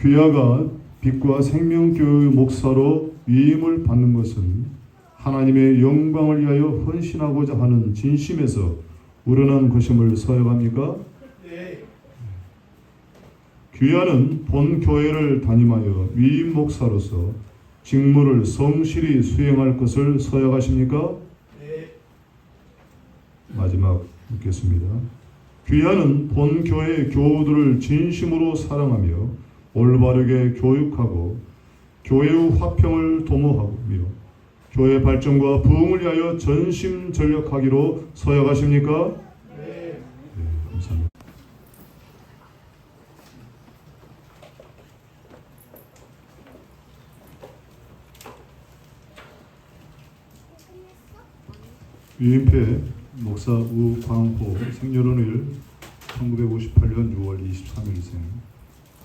귀하가 빛과 생명교회 목사로 위임을 받는 것은 하나님의 영광을 위하여 헌신하고자 하는 진심에서 우러난 것임을 서약합니까? 귀하는 본 교회를 담임하여 위임 목사로서 직무를 성실히 수행할 것을 서약하십니까? 마지막 묻겠습니다. 귀하는 본 교회 교우들을 진심으로 사랑하며 올바르게 교육하고 교회의 화평을 도모하며 교회 발전과 부흥을 위하여 전심 전력하기로 서약하십니까? 네, 감사합니다. 위임패 목사 우광호 생년월일 1958년 6월 23일생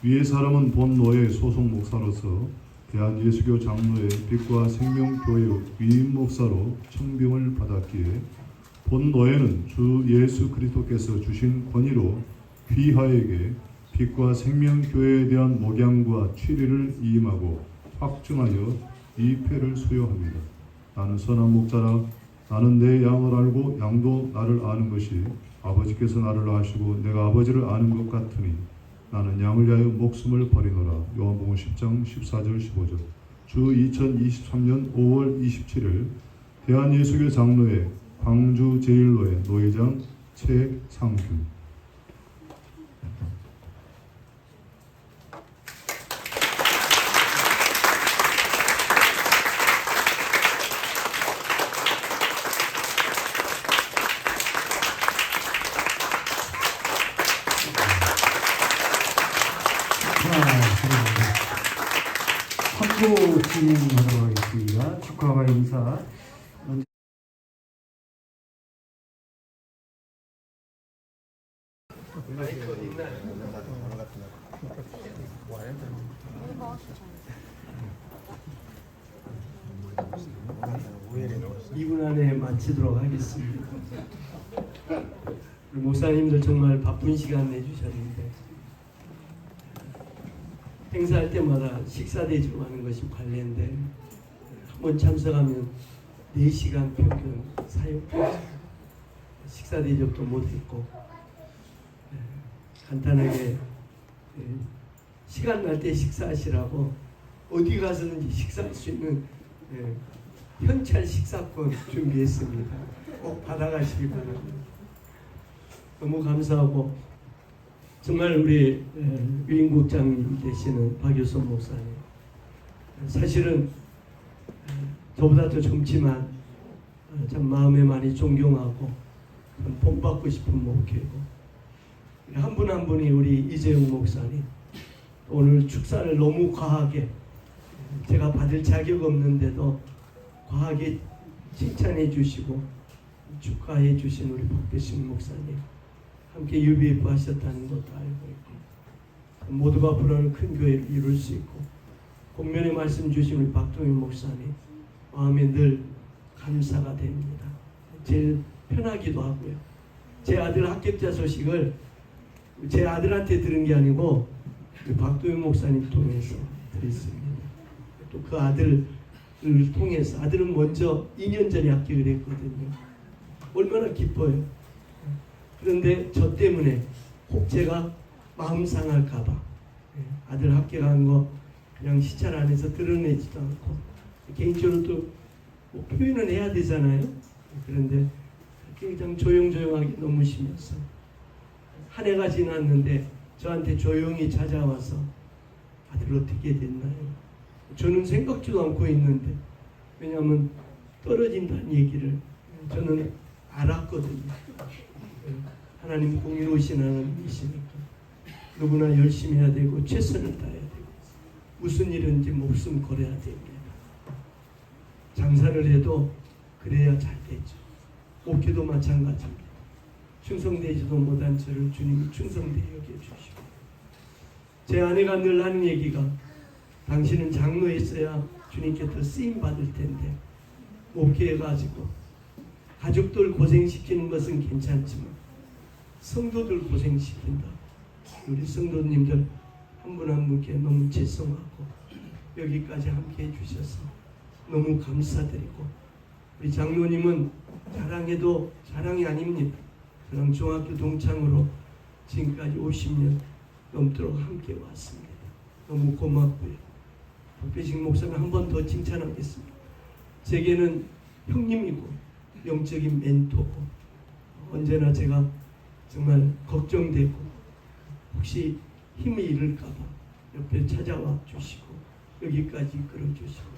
위의 사람은 본 노예 소속 목사로서 대한 예수교 장로의 빛과 생명교회 위임 목사로 청빙을 받았기에 본 노예는 주 예수 그리스도께서 주신 권위로 귀하에게 빛과 생명교회에 대한 목양과 취리를 이임하고 확증하여 이 패를 수여합니다. 나는 선한 목자라 나는 내 양을 알고 양도 나를 아는 것이 아버지께서 나를 아시고 내가 아버지를 아는 것 같으니 나는 양을 위하여 목숨을 버리노라. 요한복음 10장 14절 15절. 주 2023년 5월 27일 대한예수교 장로회 광주 제1로회 노회장 최상균 선고 진행하도록 하겠습니다. 축하와 인사. 이분 안에 마치도록 하겠습니다. 목사님들 정말 바쁜 시간 내주셨는데 행사할 때마다 식사 대접 하는 것이 관례인데 한 번 참석하면 4시간 평균 사역해서 식사 대접도 못했고 에, 간단하게 에, 시간 날 때 식사하시라고 어디 가서든지 식사할 수 있는 에, 현찰 식사권 준비했습니다. 꼭 받아가시기 바랍니다. 너무 감사하고 정말 우리 에, 위인국장님 되시는 박유선 목사님. 사실은 에, 저보다 더 젊지만 어, 참 마음에 많이 존경하고 참 본받고 싶은 목회고. 한 분 한 분이 우리 이재용 목사님. 오늘 축사를 너무 과하게 제가 받을 자격 없는데도 과하게 칭찬해 주시고 축하해 주신 우리 박대신 목사님 함께 유비입부 하셨다는 것도 알고 있고 모두가 부르는 큰 교회를 이룰 수 있고 공면의 말씀 주신 우리 박동희 목사님 마음에 늘 감사가 됩니다. 제일 편하기도 하고요. 제 아들 합격자 소식을 제 아들한테 들은 게 아니고 박동희 목사님 통해서 들었습니다. 또 그 아들을 통해서 아들은 먼저 2년 전에 합격을 했거든요. 얼마나 기뻐요. 그런데 저 때문에 혹 제가 마음 상할까봐 예, 아들 합격한 거 그냥 시찰 안에서 드러내지도 않고 개인적으로 또 뭐 표현은 해야 되잖아요. 그런데 그냥 조용조용하게 넘으시면서 한 해가 지났는데 저한테 조용히 찾아와서 아들 어떻게 됐나요? 저는 생각지도 않고 있는데 왜냐하면 떨어진다는 얘기를 저는 알았거든요. 하나님 공의로우신 하나님이시니까 누구나 열심히 해야 되고 최선을 다해야 되고 무슨 일인지 목숨 걸어야 됩니다. 장사를 해도 그래야 잘 되죠. 목회도 마찬가지입니다. 충성되지도 못한 저를 주님이 충성되게 여겨주시고 제 아내가 늘 하는 얘기가 당신은 장로였어야 주님께 더 쓰임 받을 텐데 목회해가지고 가족들 고생시키는 것은 괜찮지만 성도들 고생시킨다. 우리 성도님들 한 분 한 분께 너무 죄송하고 여기까지 함께 해주셔서 너무 감사드리고 우리 장로님은 자랑해도 자랑이 아닙니다. 저랑 중학교 동창으로 지금까지 50년 넘도록 함께 왔습니다. 너무 고맙고요. 박배식 목사님 한 번 더 칭찬하겠습니다. 제게는 형님이고 영적인 멘토고 언제나 제가 정말 걱정되고 혹시 힘이 잃을까봐 옆에 찾아와 주시고 여기까지 이끌어 주시고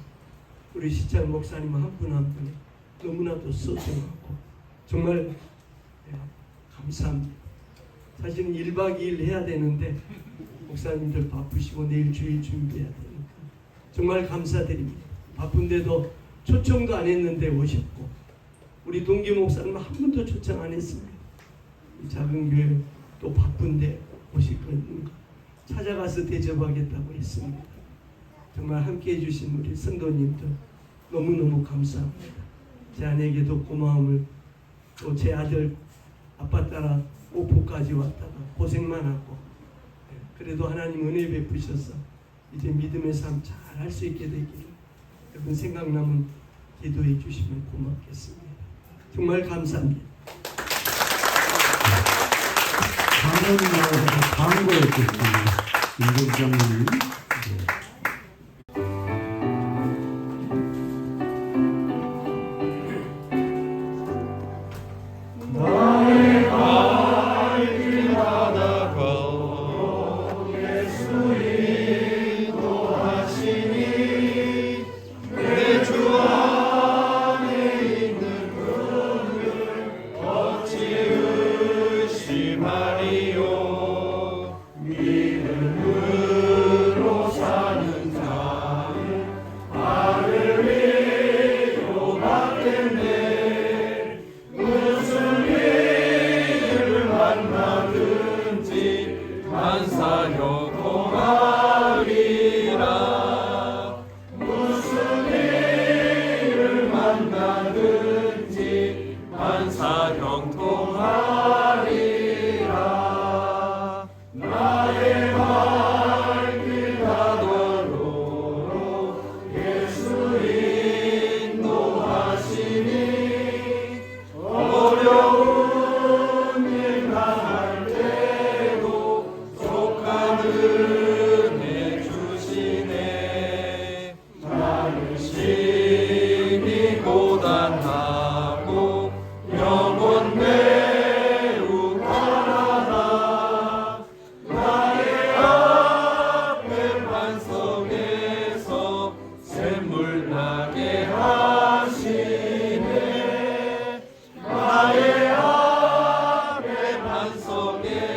우리 시장 목사님 한 분 한 분이 너무나도 소중하고 정말 예, 감사합니다. 사실은 1박 2일 해야 되는데 목사님들 바쁘시고 내일 주일 준비해야 되니까 정말 감사드립니다. 바쁜데도 초청도 안 했는데 오셨고 우리 동기 목사님은 한 번도 초청 안 했습니다. 이 작은 교회 또 바쁜데 오실 거니까 찾아가서 대접하겠다고 했습니다. 정말 함께 해주신 우리 선도님들 너무너무 감사합니다. 제 아내에게도 고마움을 또 제 아들 아빠 따라 오포까지 왔다가 고생만 하고 예, 그래도 하나님 은혜 베푸셔서 이제 믿음의 삶 잘 할 수 있게 되기를 여러분 생각나면 기도해 주시면 고맙겠습니다. 정말 감사합니다. 광고는 나와서 광고였겠습니다. 김정 장로님. 네. 앞에